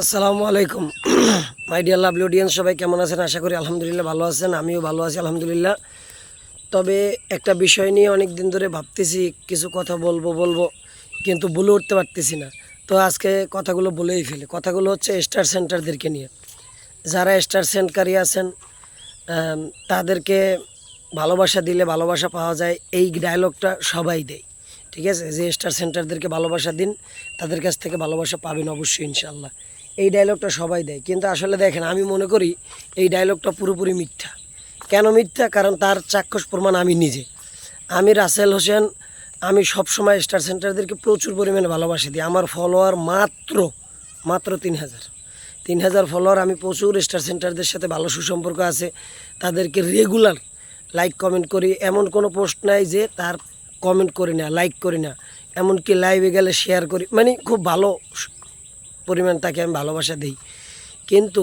আসসালামু আলাইকুম। My dear lovely audience সবাই কেমন আছেন? আশা করি আলহামদুলিল্লাহ ভালো আছেন। আমিও ভালো আছি, আলহামদুলিল্লাহ। তবে একটা বিষয় নিয়ে অনেক দিন ধরে ভাবতেছি, কিছু কথা বলব বলব, কিন্তু বলে উঠতে পারতেছি না। তো আজকে কথাগুলো বলেই ফেলি। কথাগুলো হচ্ছে স্টার সেন্টারদেরকে নিয়ে। যারা স্টার সেন্টকারী আছেন তাদেরকে ভালোবাসা দিলে ভালোবাসা পাওয়া যায়, এই ডায়লগটা সবাই দেয়। ঠিক আছে? যে স্টার সেন্টারদেরকে ভালোবাসা দিন, তাদের কাছ থেকে ভালোবাসা পাবেন অবশ্যই ইনশাল্লাহ এই ডায়লগটা সবাই দেয়। কিন্তু আসলে দেখেন, আমি মনে করি এই ডায়লগটা পুরোপুরি মিথ্যা। কেন মিথ্যা? কারণ তার চাক্ষুষ প্রমাণ আমি নিজে। আমি রাসেল হোসেন, আমি সবসময় স্টার সেন্টারদেরকে প্রচুর পরিমাণে ভালোবাসি দিই। আমার ফলোয়ার মাত্র মাত্র তিন হাজার। তিন হাজার ফলোয়ার আমি প্রচুর স্টার সেন্টারদের সাথে ভালো সুসম্পর্ক আছে। তাদেরকে রেগুলার লাইক কমেন্ট করি। এমন কোনো পোস্ট নাই যে তার কমেন্ট করি না লাইক করি না। এমনকি লাইভে গেলে শেয়ার করি। মানে খুব ভালো পরিমাণ তাকে আমি ভালোবাসা দিই। কিন্তু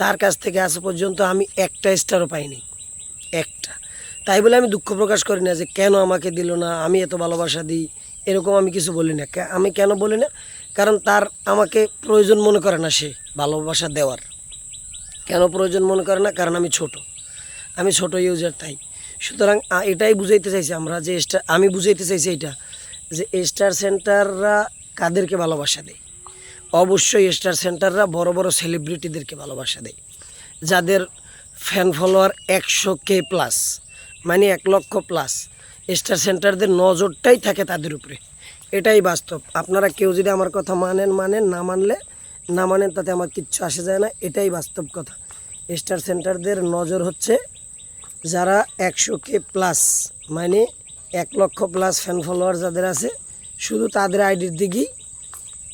তার কাছ থেকে আজ পর্যন্ত আমি একটা স্টারও পাইনি। একটা। তাই বলে আমি দুঃখ প্রকাশ করি না যে কেন আমাকে দিল না, আমি এত ভালোবাসা দিই, এরকম আমি কিছু বলি না। আমি কেন বলি না? কারণ তার আমাকে প্রয়োজন মনে করে না সে ভালোবাসা দেওয়ার। কেন প্রয়োজন মনে করে না? কারণ আমি ছোট। আমি ছোট ইউজার তাই। সুতরাং এটাই বুঝাইতে চাইছি আমরা যে স্টার আমি বুঝাইতে চাইছি এটা, যে স্টার সেন্টাররা কাদেরকে ভালোবাসা দেয়? অবশ্যই স্টার সেন্টাররা বড় বড় সেলিব্রিটিদেরকে ভালোবাসা দেয়। যাদের ফ্যান ফলোয়ার একশো কে প্লাস মানে এক লক্ষ প্লাস স্টার সেন্টারদের নজরটাই থাকে তাদের উপরে। এটাই বাস্তব। আপনারা কেউ যদি আমার কথা মানেন মানেন, না মানলে, না মানেন, তাতে আমার কিচ্ছু আসে যায় না। এটাই বাস্তব কথা। স্টার সেন্টারদের নজর হচ্ছে যারা একশো কে প্লাস মানে এক লক্ষ প্লাস ফ্যান ফলোয়ার যাদের আছে, শুধু তাদের আইডির দিকেই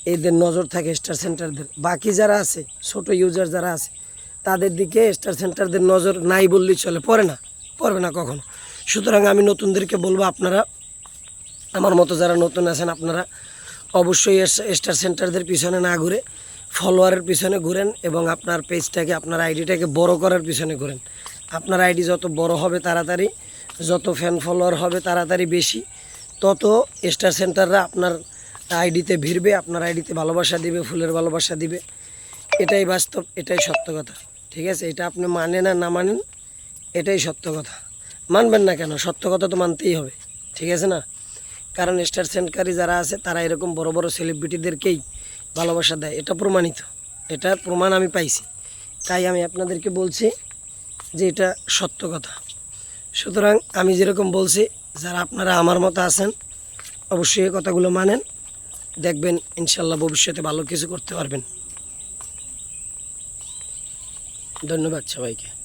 এদের নজর থাকে স্টার সেন্টারদের। বাকি যারা আছে, ছোট ইউজার যারা আছে, তাদের দিকে স্টার সেন্টারদের নজর নাই বললেই চলে, পড়ে না, পড়বে না কখনো। সুতরাং আমি নতুনদেরকে বলব, আপনারা, আমার মতো যারা নতুন আছেন, আপনারা অবশ্যই স্টার সেন্টারদের পিছনে না ঘুরে ফলোয়ারের পিছনে ঘুরেন এবং আপনার পেজটাকে আপনার আইডিটাকে বড় করার পিছনে ঘুরেন। আপনার আইডি যত বড় হবে তাড়াতাড়ি, যত ফ্যান ফলোয়ার হবে তাড়াতাড়ি বেশি, তত স্টার সেন্টাররা আপনার আইডিতে ভিড়বে, আপনার আইডিতে ভালোবাসা দিবে, ফুলের ভালোবাসা দিবে। এটাই বাস্তব, এটাই সত্য কথা, ঠিক আছে? এটা আপনি মানেন আর না মানেন, এটাই সত্য কথা। মানবেন না কেন? সত্য কথা তো মানতেই হবে, ঠিক আছে না? কারণ স্টার সেন্টকারী যারা আছে, তারা এরকম বড় বড় সেলিব্রিটিদেরকেই ভালোবাসা দেয়। এটা প্রমাণিত, এটা প্রমাণ আমি পাইছি। তাই আমি আপনাদেরকে বলছি যে এটা সত্য কথা। সুতরাং আমি যেরকম বলছি, যারা আপনারা আমার মতো আছেন, অবশ্যই কথাগুলো মানেন। দেখবেন ইনশাল্লাহ ভবিষ্যতে ভালো কিছু করতে পারবেন। ধন্যবাদ সবাইকে।